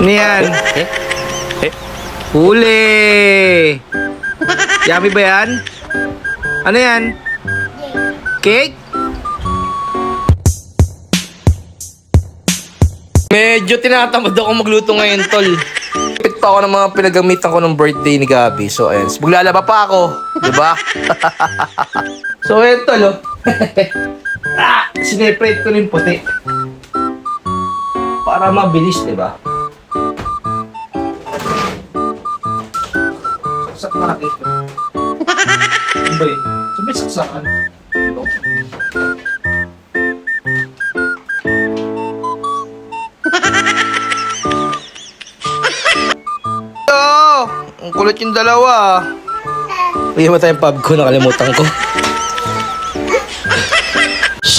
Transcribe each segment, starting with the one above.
Ano yan? Eh? Eh? Huli! Yummy ba yan? Ano yan? Cake? Medyo tinatamad ako magluto ngayon, tol. Pit pa ako ng mga pinagamitan ko ng birthday ni Gabi. So, ayan. Maglalaba pa ako. Di ba? so, ayan, tol, oh. ah, sineprate ko na yung puti. Para mabilis, di Saksak natin ito. Ano ba yun? Sabi saksakan. Ito. Oh, ang kulit yung dalawa. Bigyan mo tayong pub ko, nakalimutan ko.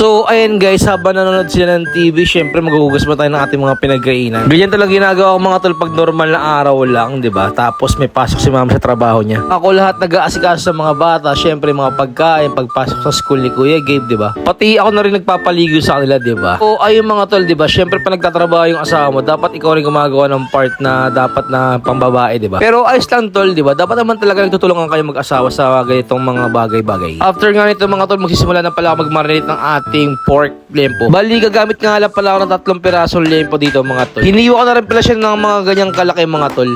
So, ayan guys, habang nanonood sila ng TV, syempre maghuhugas pa tayo ng ating mga pinagkainan. Ganyan talaga ginagawa ko mga tol pag normal na araw lang, di ba? Tapos may pasok si mama sa trabaho niya. Ako lahat nag-aasikaso sa mga bata, syempre mga pagkain, pagpasok sa school ni Kuya Gabe, di ba? Pati ako na rin nagpapaligo sa kanila, di ba? O ayun mga tol, di ba? Syempre pa nagtatrabaho yung asawa mo, dapat ikaw rin gumagawa ng part na dapat na pambabae, di ba? Pero ayos lang tol, di ba? Dapat naman talaga nagtutulungan kayo mag-asawa sa ganitong mga bagay-bagay. After nga nito mga tol, magsisimula na pala ako mag-marinate ng ating pork lempo. Bali, gagamit nga lang pala ako ng tatlong pirasong lempo dito mga tol. Hiniwa ko na rin pala siya ng mga ganyang kalaki mga tol.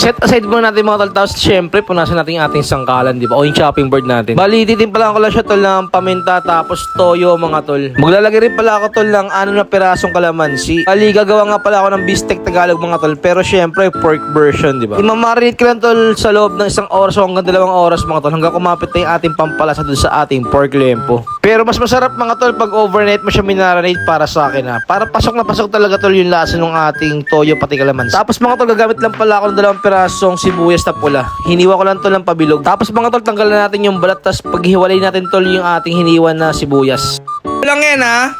Set aside muna natin mga tol. Tapos syempre, punasan natin yung ating sangkalan, di ba? O yung chopping board natin. Bali, titimpala ko lang siya tol ng paminta tapos toyo mga tol. Maglalagay rin pala ako tol ng ano na pirasong kalamansi. Bali, gagawa nga pala ako ng beefsteak Tagalog mga tol. Pero syempre, pork version, di ba? Imamarinate ko lang tol sa loob ng isang oras o hanggang dalawang oras mga tol. Hanggang kumapit na yung ating pampalasa dun sa ating pork lempo. Pero mas masarap mga tol pag overnight mo siya minarinate para sa akin ha. Para pasok na pasok talaga tol yung lasa ng ating toyo pati kalamansi. Tapos mga tol, gagamit lang pala ako ng dalawang pirasong sibuyas na pula. Hiniwa ko lang tol ng pabilog. Tapos mga tol, tanggalan natin yung balat. Tapos paghiwalay natin tol yung ating hiniwan na sibuyas. Lang yan ha.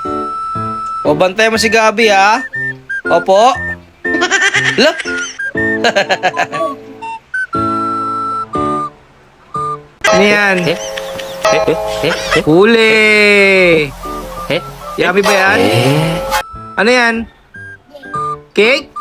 O bantay mo si Gabi ha. Opo. Lah. Ano yan? Eh? Eh? Eh? Eh? Eh? Huli! Yummy ba yan? Eh? Ano yan? Cake?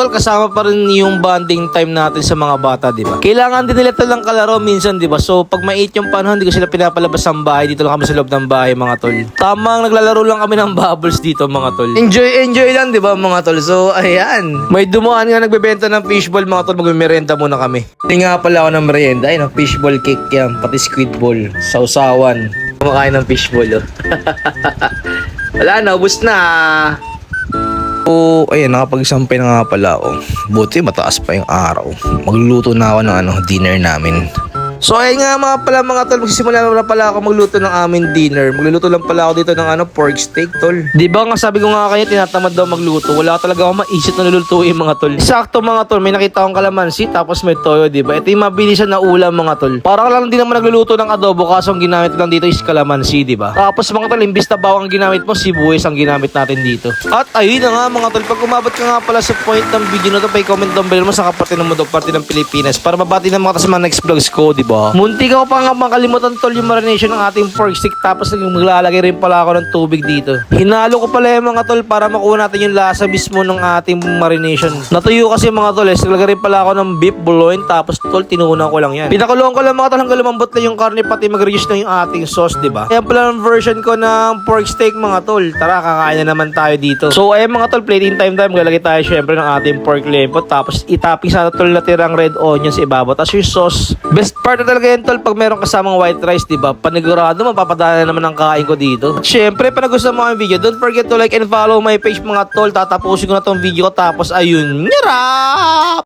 Tol, kasama pa rin yung bonding time natin sa mga bata, di ba? Kailangan din nila ito lang kalaro minsan, di ba? So, pag mait yung panahon, hindi ko sila pinapalabas ng bahay. Dito lang kami sa loob ng bahay, mga tol. Tamang naglalaro lang kami ng bubbles dito, mga tol. Enjoy, enjoy lang, di ba, mga tol? So, ayan. May dumaan nga nagbebenta ng fishball, mga tol. Magmemerenda muna kami. Hindi nga pala ako ng merienda. Ayun, oh, fishball cake yan. Pati squid ball. Sausawan. Kumakain ng fishball, oh. Wala na, ubus na. So, ayun, nakapagsampay na nga pala ako. Buti mataas pa yung araw. Magluluto na ako ng ano, dinner namin. So, ayun nga mga pala mga tol, magsisimula na pala ako magluto ng aming dinner. Magluluto lang pala ako dito ng ano, pork steak, tol. Di ba nga sabi ko nga kanya, tinatamad daw magluto. Wala talaga ako maisip na lulutuin mga tol. Sakto mga tol, may nakita akong kalamansi, tapos may toyo, di ba? Ito yung mabilisan na ulam mga tol. Parang lang din naman nagluluto ng adobo, kaso ang ginamit lang dito is kalamansi, di ba? Tapos mga tol, imbis na bawang ang ginamit mo, sibuyas ang ginamit natin dito. At ayun na nga mga tol, pag umabot ka nga pala sa point ng video na to, pa-comment down below mo sa kapatid ng Mundok Party ng Pilipinas para mabati ng mga tas mga next vlogs ko, di ba? Munti ka pa nga makalimutan tol yung marination ng ating pork stick tapos maglalagay rin pala ako ng tubig dito. Hinalo ko pala yung mga tol para makuha natin yung lasa mismo ng ating marination. Natuyo kasi mga tol, eh. naglagay rin pala ako ng beef bouillon tapos tol, tinunan ko lang yan. Pinakulong ko lang mga tol hanggang lumambot na yung karne pati mag-reduce na yung ating sauce, di ba? Ayan pala ang version ko ng pork steak mga tol. Tara, kakain na naman tayo dito. So, ayan mga tol, plating time time. Maglalagay tayo syempre ng ating pork lempo. Tapos, itapping sa tol na tirang red onion sa ibabaw. Tapos yung sauce. Best part na talaga yan tol pag meron kasamang white rice, di ba? Panigurado, mapapadala naman ang kain ko dito. At syempre, pag nagustuhan mo ang video, don't forget to like and follow my page mga tol. Tatapusin ko na tong video ko. Tapos, ayun, nyarap!